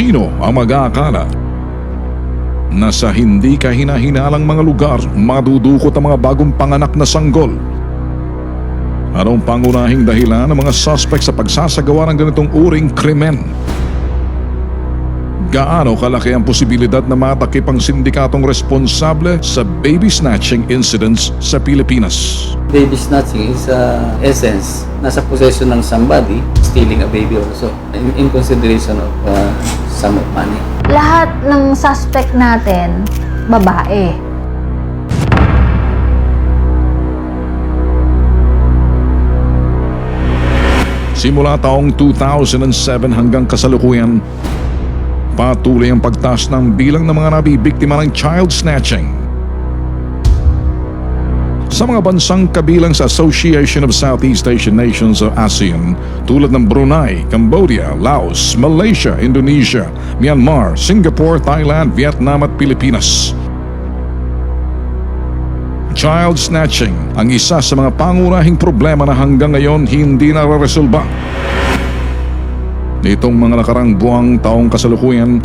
Sino ang mag-aakala na sa hindi kahina-hinalang mga lugar madudukot ang mga bagong panganak na sanggol? Anong pangunahing dahilan ng mga suspect sa pagsasagawa ng ganitong uring krimen? Gaano kalaki ang posibilidad na matakip ang sindikatong responsable sa baby snatching incidents sa Pilipinas? Baby snatching is uh, essence, nasa possession ng somebody, stealing a baby also, in, in consideration of uh, sum of money. Lahat ng suspect natin, babae. Simula taong 2007 hanggang kasalukuyan, patuloy ang pagtaas ng bilang ng mga nabibiktima ng child snatching. Sa mga bansang kabilang sa Association of Southeast Asian Nations o ASEAN tulad ng Brunei, Cambodia, Laos, Malaysia, Indonesia, Myanmar, Singapore, Thailand, Vietnam at Pilipinas. Child snatching ang isa sa mga pangunahing problema na hanggang ngayon hindi nararesolba. Nitong mga nakarang buwang taong kasalukuyan,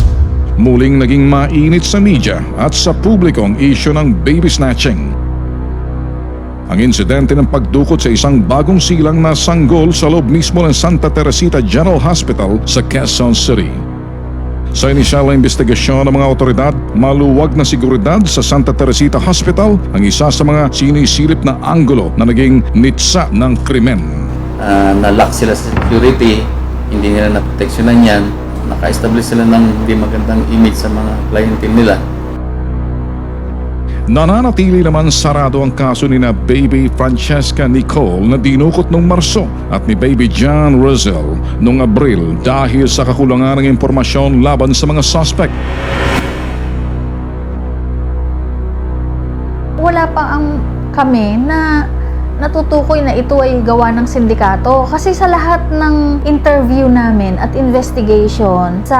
muling naging mainit sa media at sa publiko ang isyo ng baby snatching. Ang insidente ng pagdukot sa isang bagong silang na sanggol sa loob mismo ng Santa Teresita General Hospital sa Quezon City. Sa inisyal na investigasyon ng mga otoridad, maluwag na seguridad sa Santa Teresita Hospital ang isa sa mga sinisilip na anggulo na naging nitsa ng krimen. Uh, na-lock sila sa security, hindi nila naproteksyonan yan, naka-establish sila ng hindi magandang image sa mga clientele nila. Nananatili naman sarado ang kaso ni na Baby Francesca Nicole na dinukot noong Marso at ni Baby John Rosel noong Abril dahil sa kakulangan ng impormasyon laban sa mga suspect. Wala pa ang kami na natutukoy na ito ay gawa ng sindikato. Kasi sa lahat ng interview namin at investigation sa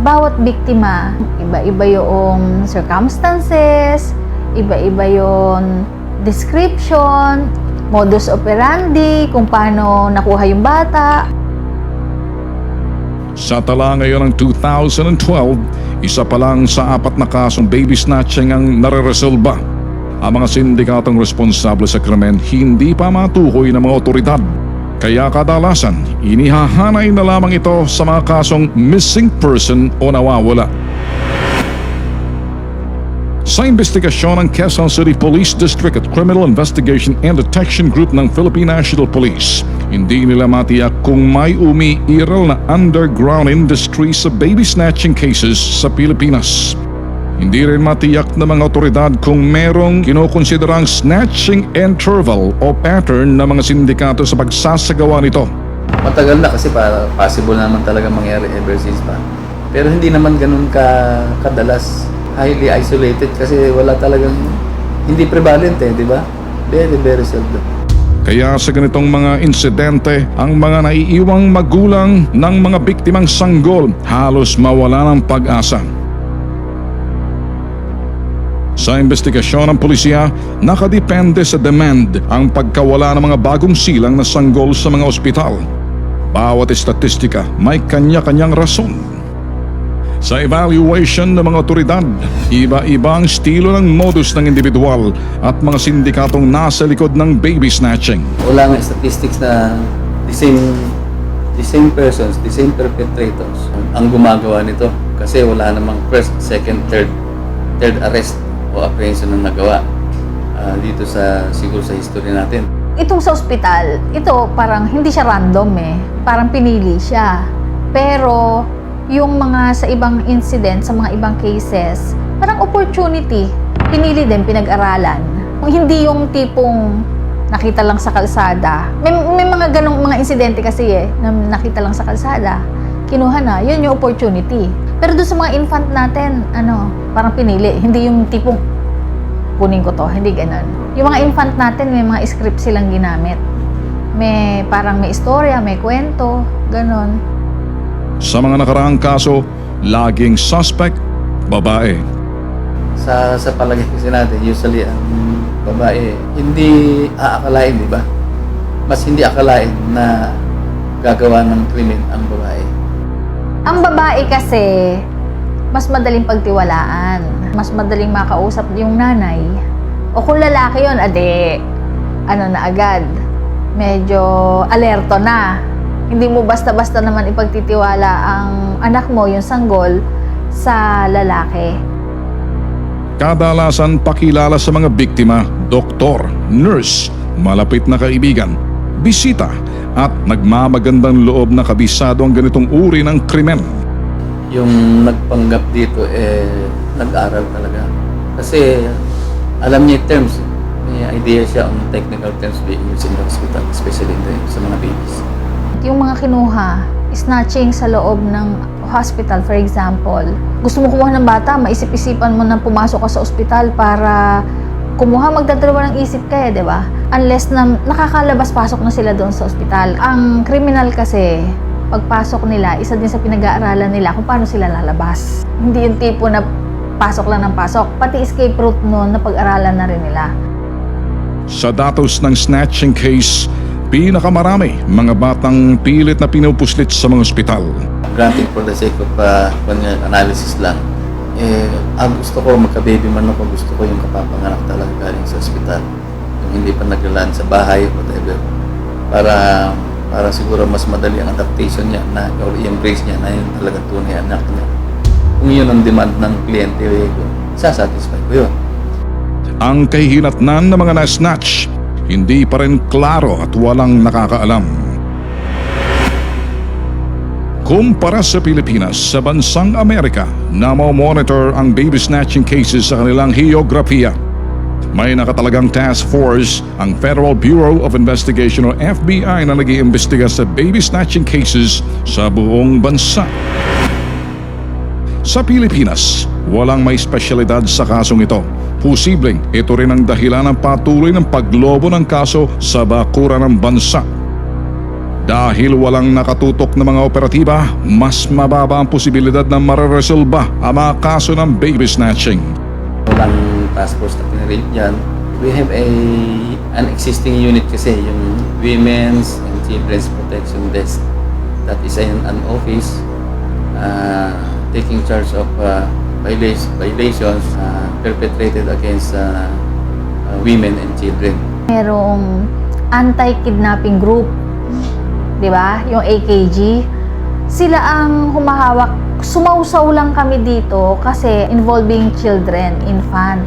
bawat biktima, iba-iba yung circumstances, iba-iba yung description, modus operandi, kung paano nakuha yung bata. Sa tala ngayon ng 2012, isa pa lang sa apat na kasong baby snatching ang nareresolba. Ang mga sindikatong responsable sa krimen hindi pa matukoy ng mga otoridad. Kaya kadalasan, inihahanay na lamang ito sa mga kasong missing person o nawawala. Sa investigasyon ng Quezon City Police District at Criminal Investigation and Detection Group ng Philippine National Police, hindi nila matiyak kung may umiiral na underground industry sa baby snatching cases sa Pilipinas. Hindi rin matiyak ng mga otoridad kung merong kinukonsiderang snatching interval o pattern ng mga sindikato sa pagsasagawa nito. Matagal na kasi para possible naman talaga mangyari ever since pa. Pero hindi naman ganun ka kadalas highly isolated kasi wala talagang hindi prevalent eh, di ba? Very, very seldom. Kaya sa ganitong mga insidente, ang mga naiiwang magulang ng mga biktimang sanggol halos mawala ng pag-asa. Sa investigasyon ng pulisya, nakadepende sa demand ang pagkawala ng mga bagong silang na sanggol sa mga ospital. Bawat estatistika may kanya-kanyang rason. Sa evaluation ng mga otoridad, iba-iba ang estilo ng modus ng individual at mga sindikatong nasa likod ng baby snatching. Wala nga statistics na the same the same persons, the same perpetrators ang gumagawa nito kasi wala namang first, second, third third arrest o apprehension na nagawa ah, dito sa siguro sa history natin. Itong sa ospital, ito parang hindi siya random eh. Parang pinili siya. Pero yung mga sa ibang incident, sa mga ibang cases, parang opportunity. Pinili din, pinag-aralan. Hindi yung tipong nakita lang sa kalsada. May, may mga ganong mga insidente kasi eh, na nakita lang sa kalsada. Kinuha na, yun yung opportunity. Pero doon sa mga infant natin, ano, parang pinili. Hindi yung tipong kunin ko to, hindi ganun. Yung mga infant natin, may mga script silang ginamit. May parang may istorya, may kwento, ganun. Sa mga nakaraang kaso, laging suspect, babae. Sa sa palagay kasi natin, usually ang babae hindi aakalain, di ba? Mas hindi akalain na gagawa ng krimen ang babae. Ang babae kasi, mas madaling pagtiwalaan. Mas madaling makausap yung nanay. O kung lalaki yon ade, ano na agad, medyo alerto na. Hindi mo basta-basta naman ipagtitiwala ang anak mo, yung sanggol, sa lalaki. Kadalasan pakilala sa mga biktima, doktor, nurse, malapit na kaibigan, bisita at nagmamagandang loob na kabisado ang ganitong uri ng krimen. Yung nagpanggap dito, eh, nag-aral talaga. Kasi, alam niya yung terms. May idea siya on technical terms being used in the hospital, especially in the, sa mga babies. Yung mga kinuha, snatching sa loob ng hospital, for example. Gusto mo kumuha ng bata, maisip-isipan mo na pumasok ka sa ospital para kumuha, magdadalawa ng isip ka eh, di ba? Unless na nakakalabas-pasok na sila doon sa ospital. Ang criminal kasi, pagpasok nila, isa din sa pinag-aaralan nila kung paano sila lalabas. Hindi yung tipo na pasok lang ng pasok. Pati escape route noon, na pag-aralan na rin nila. Sa datos ng snatching case, pinakamarami mga batang pilit na pinupuslit sa mga ospital. Granted for the sake of uh, analysis lang, eh, ang gusto ko magka-baby man ako, gusto ko yung kapapanganak talaga galing sa ospital. Yung hindi pa naglalaan sa bahay, whatever. Para para siguro mas madali ang adaptation niya na or embrace niya na yun talaga tunay anak niya. Kung yun ang demand ng kliyente, eh, sasatisfy ko yun. Ang kahihinatnan ng mga na-snatch, hindi pa rin klaro at walang nakakaalam. Kumpara sa Pilipinas, sa bansang Amerika, na monitor ang baby snatching cases sa kanilang geografiya. May nakatalagang task force ang Federal Bureau of Investigation o FBI na nag-iimbestiga sa baby snatching cases sa buong bansa. Sa Pilipinas, walang may espesyalidad sa kasong ito. Posibleng ito rin ang dahilan ng patuloy ng paglobo ng kaso sa bakura ng bansa. Dahil walang nakatutok na mga operatiba, mas mababa ang posibilidad na mareresolba ang mga kaso ng baby snatching. walang task force na pinarate dyan. We have a an existing unit kasi, yung Women's and Children's Protection Desk. That is an, an office uh, taking charge of uh, violations uh, perpetrated against uh, uh, women and children. merong anti-kidnapping group, 'di ba? Yung AKG. Sila ang humahawak. Sumausaw lang kami dito kasi involving children, infant.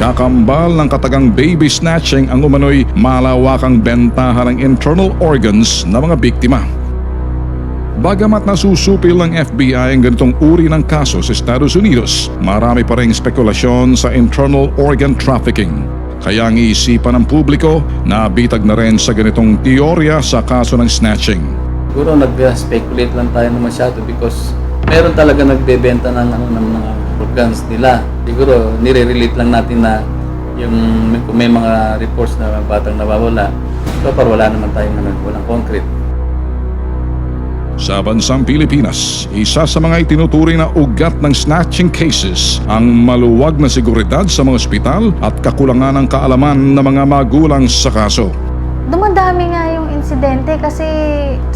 Kakambal ng katagang baby snatching ang umano'y malawakang bentahan ng internal organs ng mga biktima. Bagamat nasusupil ng FBI ang ganitong uri ng kaso sa Estados Unidos, marami pa rin spekulasyon sa internal organ trafficking. Kaya ang iisipan ng publiko na bitag na rin sa ganitong teorya sa kaso ng snatching. Siguro nag-speculate lang tayo na masyado because meron talaga nagbebenta ng ano ng mga organs nila. Siguro nire-relate lang natin na yung may mga reports na batang nawawala, so par wala naman tayong ano, walang concrete. Sa bansang Pilipinas, isa sa mga itinuturing na ugat ng snatching cases ang maluwag na seguridad sa mga ospital at kakulangan ng kaalaman ng mga magulang sa kaso. Dumadami nga yung insidente kasi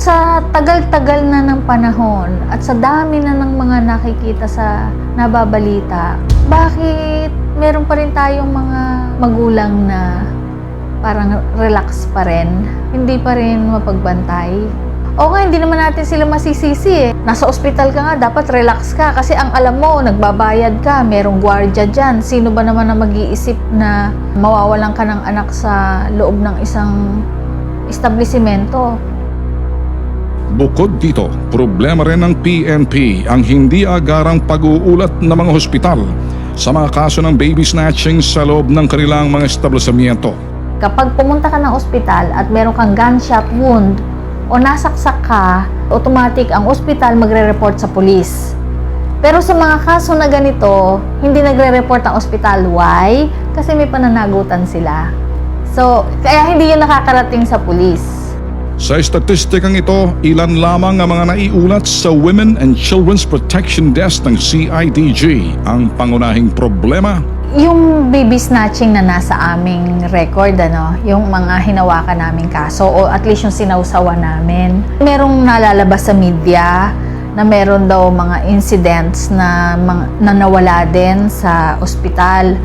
sa tagal-tagal na ng panahon at sa dami na ng mga nakikita sa nababalita, bakit meron pa rin tayong mga magulang na parang relax pa rin, hindi pa rin mapagbantay? O nga, hindi naman natin sila masisisi eh. Nasa ospital ka nga, dapat relax ka kasi ang alam mo, nagbabayad ka, merong gwardiya dyan. Sino ba naman ang mag-iisip na mawawalan ka ng anak sa loob ng isang establishmento? Bukod dito, problema rin ng PNP ang hindi agarang pag-uulat ng mga hospital sa mga kaso ng baby snatching sa loob ng kanilang mga establishmento. Kapag pumunta ka ng ospital at meron kang gunshot wound o nasaksak ka, automatic ang ospital magre-report sa pulis. Pero sa mga kaso na ganito, hindi nagre-report ang ospital. Why? Kasi may pananagutan sila. So, kaya hindi yun nakakarating sa pulis. Sa statistikang ito, ilan lamang ang mga naiulat sa Women and Children's Protection Desk ng CIDG. Ang pangunahing problema, Yung baby snatching na nasa aming record, ano, yung mga hinawakan naming kaso o at least yung sinausawa namin. Merong nalalabas sa media na meron daw mga incidents na, na nawala din sa ospital.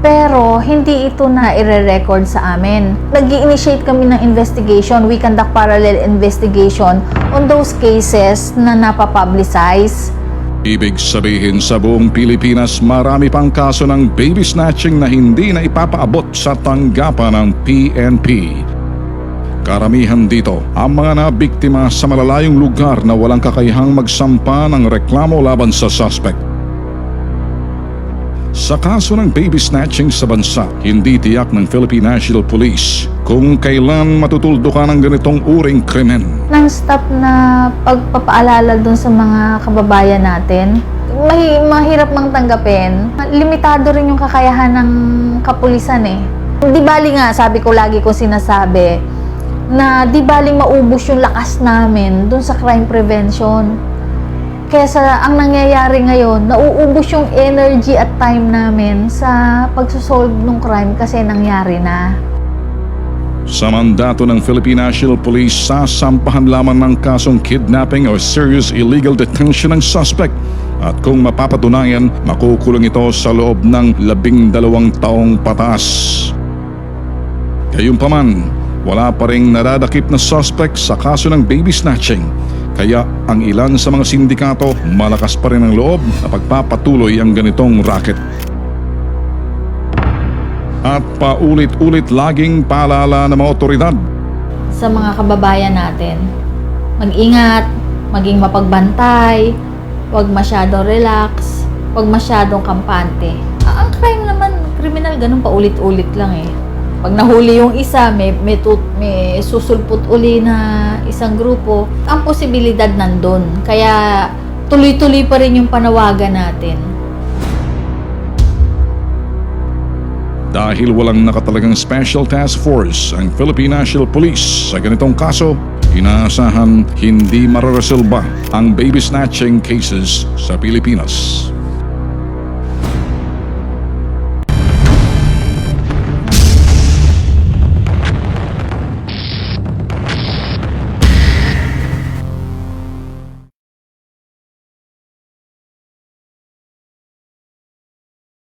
Pero hindi ito na ire-record sa amin. nag initiate kami ng investigation. We conduct parallel investigation on those cases na napapublicize. Ibig sabihin sa buong Pilipinas marami pang kaso ng baby snatching na hindi na ipapaabot sa tanggapan ng PNP. Karamihan dito ang mga nabiktima sa malalayong lugar na walang kakayahang magsampa ng reklamo laban sa suspect. Sa kaso ng baby snatching sa bansa, hindi tiyak ng Philippine National Police kung kailan matutuldukan ng ganitong uring krimen. non-stop na pagpapaalala dun sa mga kababayan natin. Mahi, mahirap mang tanggapin. Limitado rin yung kakayahan ng kapulisan eh. Di bali nga, sabi ko lagi ko sinasabi, na di baling maubos yung lakas namin dun sa crime prevention. Kesa ang nangyayari ngayon, nauubos yung energy at time namin sa pagsosolve ng crime kasi nangyari na. Sa mandato ng Philippine National Police, sasampahan lamang ng kasong kidnapping or serious illegal detention ng suspect. At kung mapapatunayan, makukulong ito sa loob ng labing dalawang taong patas. Gayunpaman, wala pa rin nadadakip na suspect sa kaso ng baby snatching. Kaya ang ilan sa mga sindikato malakas pa rin ang loob na pagpapatuloy ang ganitong racket. At paulit-ulit laging paalala ng mga otoridad sa mga kababayan natin. Mag-ingat, maging mapagbantay, huwag masyadong relax, huwag masyadong kampante. Ah, ang crime naman, kriminal, ganun pa ulit-ulit lang eh. Pag nahuli yung isa, may, may, tut, may susulpot uli na isang grupo, ang posibilidad nandun. Kaya tuloy-tuloy pa rin yung panawagan natin. Dahil walang nakatalagang special task force ang Philippine National Police sa ganitong kaso, inaasahan hindi mararesolba ang baby snatching cases sa Pilipinas.